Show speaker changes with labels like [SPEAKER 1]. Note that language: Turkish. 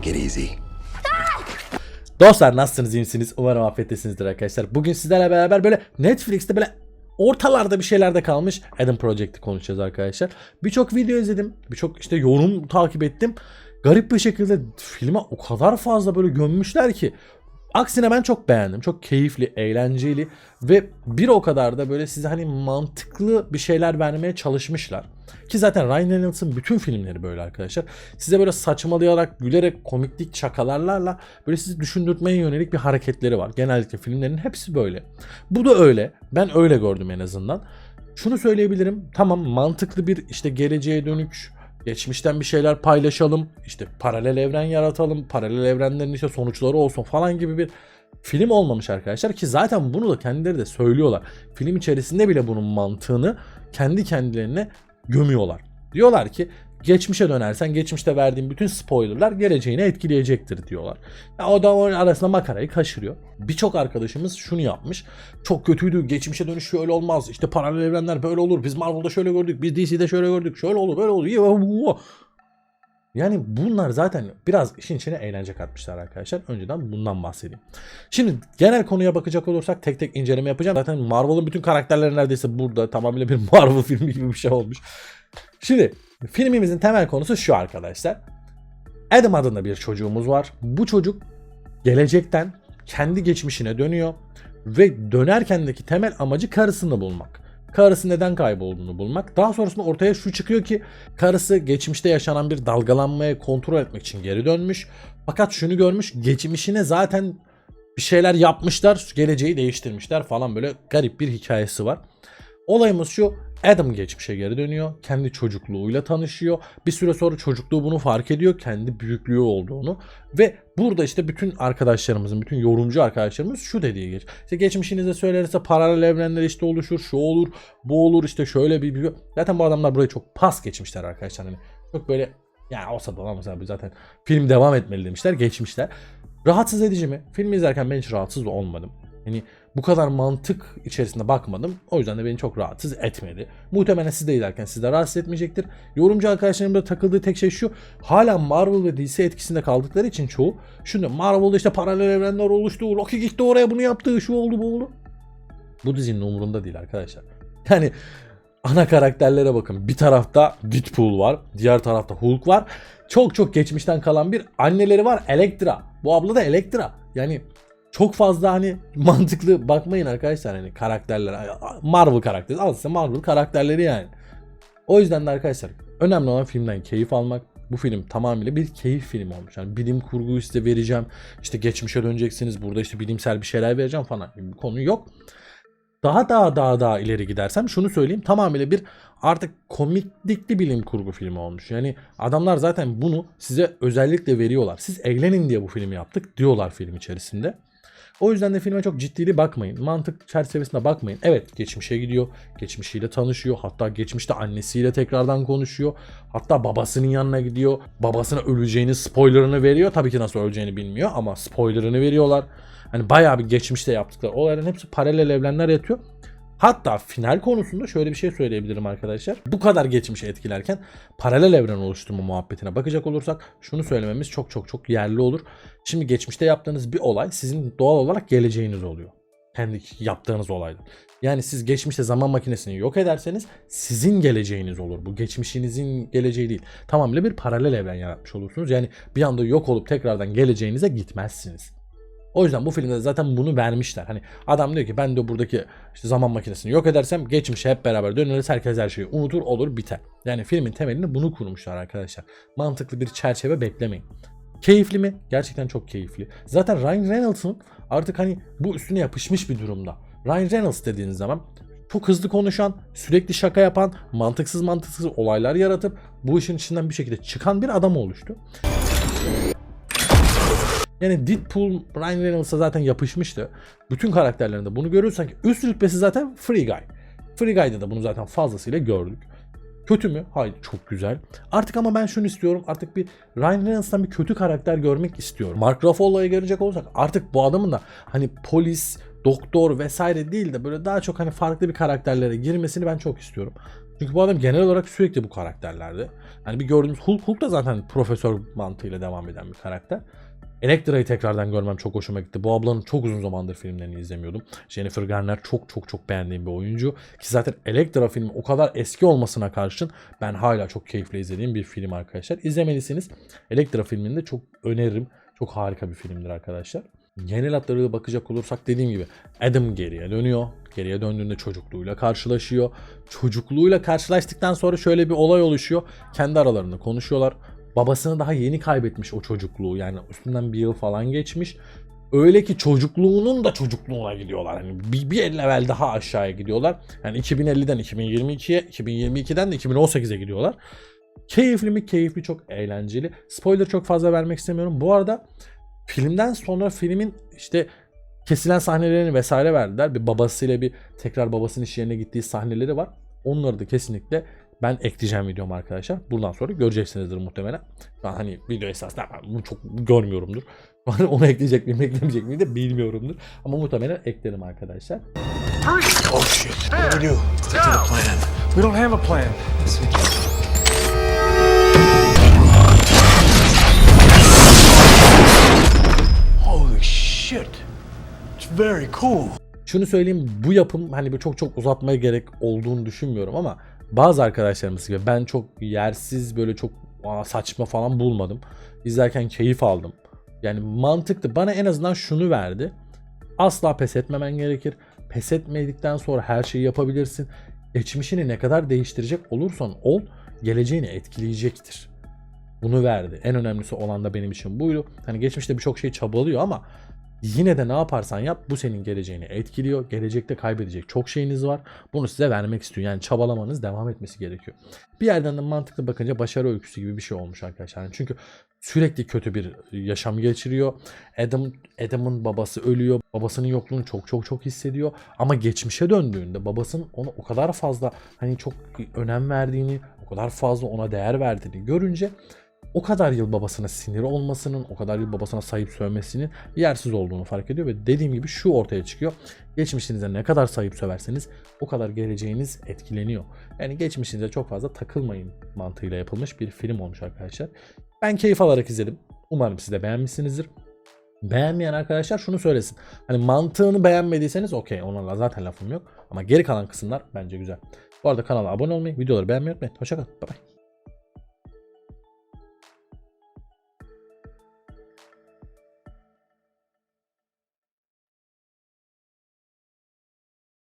[SPEAKER 1] Take it easy.
[SPEAKER 2] Dostlar nasılsınız iyi misiniz? Umarım afiyettesinizdir arkadaşlar. Bugün sizlerle beraber böyle Netflix'te böyle ortalarda bir şeylerde kalmış Adam Project'i konuşacağız arkadaşlar. Birçok video izledim. Birçok işte yorum takip ettim. Garip bir şekilde filme o kadar fazla böyle gömmüşler ki Aksine ben çok beğendim. Çok keyifli, eğlenceli ve bir o kadar da böyle size hani mantıklı bir şeyler vermeye çalışmışlar. Ki zaten Ryan Reynolds'ın bütün filmleri böyle arkadaşlar. Size böyle saçmalayarak, gülerek, komiklik çakalarlarla böyle sizi düşündürtmeye yönelik bir hareketleri var. Genellikle filmlerin hepsi böyle. Bu da öyle. Ben öyle gördüm en azından. Şunu söyleyebilirim. Tamam mantıklı bir işte geleceğe dönük Geçmişten bir şeyler paylaşalım. işte paralel evren yaratalım. Paralel evrenlerin işte sonuçları olsun falan gibi bir film olmamış arkadaşlar ki zaten bunu da kendileri de söylüyorlar. Film içerisinde bile bunun mantığını kendi kendilerine gömüyorlar. Diyorlar ki geçmişe dönersen geçmişte verdiğim bütün spoilerlar geleceğini etkileyecektir diyorlar. Ya o da onun arasında makarayı kaşırıyor. Birçok arkadaşımız şunu yapmış. Çok kötüydü. Geçmişe dönüş şöyle olmaz. İşte paralel evrenler böyle olur. Biz Marvel'da şöyle gördük. Biz DC'de şöyle gördük. Şöyle olur böyle olur. Yani bunlar zaten biraz işin içine eğlence katmışlar arkadaşlar. Önceden bundan bahsedeyim. Şimdi genel konuya bakacak olursak tek tek inceleme yapacağım. Zaten Marvel'ın bütün karakterleri neredeyse burada. Tamamıyla bir Marvel filmi gibi bir şey olmuş. Şimdi filmimizin temel konusu şu arkadaşlar. Adam adında bir çocuğumuz var. Bu çocuk gelecekten kendi geçmişine dönüyor ve dönerkendeki temel amacı karısını bulmak. Karısı neden kaybolduğunu bulmak. Daha sonrasında ortaya şu çıkıyor ki karısı geçmişte yaşanan bir dalgalanmayı kontrol etmek için geri dönmüş. Fakat şunu görmüş geçmişine zaten bir şeyler yapmışlar geleceği değiştirmişler falan böyle garip bir hikayesi var. Olayımız şu Adam geçmişe geri dönüyor. Kendi çocukluğuyla tanışıyor. Bir süre sonra çocukluğu bunu fark ediyor. Kendi büyüklüğü olduğunu. Ve burada işte bütün arkadaşlarımızın, bütün yorumcu arkadaşlarımız şu dediği geç. İşte geçmişinize söylerse paralel evrenler işte oluşur, şu olur, bu olur işte şöyle bir, bir... Zaten bu adamlar burayı çok pas geçmişler arkadaşlar. Hani çok böyle ya olsa da olmasa zaten film devam etmeli demişler, geçmişler. Rahatsız edici mi? Filmi izlerken ben hiç rahatsız olmadım. Hani bu kadar mantık içerisinde bakmadım. O yüzden de beni çok rahatsız etmedi. Muhtemelen siz de izlerken sizi de rahatsız etmeyecektir. Yorumcu arkadaşlarımın da takıldığı tek şey şu. Hala Marvel ve DC etkisinde kaldıkları için çoğu. Şunu Marvel'da işte paralel evrenler oluştu. Rocky gitti oraya bunu yaptı. Şu oldu bu oldu. Bu dizinin umurunda değil arkadaşlar. Yani ana karakterlere bakın. Bir tarafta Deadpool var. Diğer tarafta Hulk var. Çok çok geçmişten kalan bir anneleri var Elektra. Bu abla da Elektra. Yani çok fazla hani mantıklı bakmayın arkadaşlar hani karakterler Marvel karakteri al size Marvel karakterleri yani. O yüzden de arkadaşlar önemli olan filmden keyif almak. Bu film tamamıyla bir keyif filmi olmuş. Yani bilim kurguyu size vereceğim. İşte geçmişe döneceksiniz. Burada işte bilimsel bir şeyler vereceğim falan bir konu yok. Daha daha daha daha ileri gidersem şunu söyleyeyim. Tamamıyla bir artık komiklikli bilim kurgu filmi olmuş. Yani adamlar zaten bunu size özellikle veriyorlar. Siz eğlenin diye bu filmi yaptık diyorlar film içerisinde. O yüzden de filme çok ciddili bakmayın. Mantık çerçevesinde bakmayın. Evet geçmişe gidiyor. Geçmişiyle tanışıyor. Hatta geçmişte annesiyle tekrardan konuşuyor. Hatta babasının yanına gidiyor. Babasına öleceğini spoilerını veriyor. Tabii ki nasıl öleceğini bilmiyor ama spoilerını veriyorlar. Hani bayağı bir geçmişte yaptıkları olayların hepsi paralel evrenler yatıyor. Hatta final konusunda şöyle bir şey söyleyebilirim arkadaşlar. Bu kadar geçmişi etkilerken paralel evren oluşturma muhabbetine bakacak olursak şunu söylememiz çok çok çok yerli olur. Şimdi geçmişte yaptığınız bir olay sizin doğal olarak geleceğiniz oluyor. Kendi yaptığınız olaylar. Yani siz geçmişte zaman makinesini yok ederseniz sizin geleceğiniz olur. Bu geçmişinizin geleceği değil. Tamamıyla bir paralel evren yaratmış olursunuz. Yani bir anda yok olup tekrardan geleceğinize gitmezsiniz. O yüzden bu filmde zaten bunu vermişler. Hani adam diyor ki ben de buradaki işte zaman makinesini yok edersem geçmişe hep beraber döneriz herkes her şeyi unutur olur biter. Yani filmin temelini bunu kurmuşlar arkadaşlar. Mantıklı bir çerçeve beklemeyin. Keyifli mi? Gerçekten çok keyifli. Zaten Ryan Reynolds'ın artık hani bu üstüne yapışmış bir durumda. Ryan Reynolds dediğiniz zaman çok hızlı konuşan, sürekli şaka yapan, mantıksız mantıksız olaylar yaratıp bu işin içinden bir şekilde çıkan bir adam oluştu. Yani Deadpool Ryan Reynolds'a zaten yapışmıştı. Bütün karakterlerinde bunu görürsen ki üst rütbesi zaten Free Guy. Free Guy'da da bunu zaten fazlasıyla gördük. Kötü mü? Hayır çok güzel. Artık ama ben şunu istiyorum. Artık bir Ryan Reynolds'tan bir kötü karakter görmek istiyorum. Mark Ruffalo'ya gelecek olursak artık bu adamın da hani polis, doktor vesaire değil de böyle daha çok hani farklı bir karakterlere girmesini ben çok istiyorum. Çünkü bu adam genel olarak sürekli bu karakterlerde. Yani bir gördüğümüz Hulk, Hulk da zaten profesör mantığıyla devam eden bir karakter. Elektra'yı tekrardan görmem çok hoşuma gitti. Bu ablanın çok uzun zamandır filmlerini izlemiyordum. Jennifer Garner çok çok çok beğendiğim bir oyuncu. Ki zaten Elektra filmi o kadar eski olmasına karşın ben hala çok keyifle izlediğim bir film arkadaşlar. İzlemelisiniz. Elektra filmini de çok öneririm. Çok harika bir filmdir arkadaşlar. Genel hatlarıyla bakacak olursak dediğim gibi Adam geriye dönüyor. Geriye döndüğünde çocukluğuyla karşılaşıyor. Çocukluğuyla karşılaştıktan sonra şöyle bir olay oluşuyor. Kendi aralarında konuşuyorlar. Babasını daha yeni kaybetmiş o çocukluğu. Yani üstünden bir yıl falan geçmiş. Öyle ki çocukluğunun da çocukluğuna gidiyorlar. Hani bir, bir level daha aşağıya gidiyorlar. Yani 2050'den 2022'ye, 2022'den de 2018'e gidiyorlar. Keyifli mi? Keyifli çok eğlenceli. Spoiler çok fazla vermek istemiyorum. Bu arada filmden sonra filmin işte kesilen sahnelerini vesaire verdiler. Bir babasıyla bir tekrar babasının iş yerine gittiği sahneleri var. Onları da kesinlikle ben ekleyeceğim videom arkadaşlar. Buradan sonra göreceksinizdir muhtemelen. Ben hani video esasında ben bunu çok görmüyorumdur. Yani onu ekleyecek miyim eklemeyecek miyim de bilmiyorumdur. Ama muhtemelen eklerim arkadaşlar.
[SPEAKER 1] Oh shit. What do we do? The plan. We don't have a plan. Holy shit. It's very cool.
[SPEAKER 2] Şunu söyleyeyim bu yapım hani bir çok çok uzatmaya gerek olduğunu düşünmüyorum ama bazı arkadaşlarımız gibi ben çok yersiz böyle çok saçma falan bulmadım. İzlerken keyif aldım. Yani mantıklı. Bana en azından şunu verdi. Asla pes etmemen gerekir. Pes etmedikten sonra her şeyi yapabilirsin. Geçmişini ne kadar değiştirecek olursan ol, geleceğini etkileyecektir. Bunu verdi. En önemlisi olan da benim için buydu. Hani geçmişte birçok şey çabalıyor ama yine de ne yaparsan yap bu senin geleceğini etkiliyor. Gelecekte kaybedecek çok şeyiniz var. Bunu size vermek istiyor. Yani çabalamanız devam etmesi gerekiyor. Bir yerden de mantıklı bakınca başarı öyküsü gibi bir şey olmuş arkadaşlar. Yani çünkü sürekli kötü bir yaşam geçiriyor. Adam Adam'ın babası ölüyor. Babasının yokluğunu çok çok çok hissediyor. Ama geçmişe döndüğünde babasının ona o kadar fazla hani çok önem verdiğini, o kadar fazla ona değer verdiğini görünce o kadar yıl babasına sinir olmasının, o kadar yıl babasına sahip sövmesinin yersiz olduğunu fark ediyor ve dediğim gibi şu ortaya çıkıyor. Geçmişinize ne kadar sahip söverseniz o kadar geleceğiniz etkileniyor. Yani geçmişinize çok fazla takılmayın mantığıyla yapılmış bir film olmuş arkadaşlar. Ben keyif alarak izledim. Umarım siz de beğenmişsinizdir. Beğenmeyen arkadaşlar şunu söylesin. Hani mantığını beğenmediyseniz okey ona zaten lafım yok. Ama geri kalan kısımlar bence güzel. Bu arada kanala abone olmayı, videoları beğenmeyi unutmayın. Hoşçakalın. Bye bye.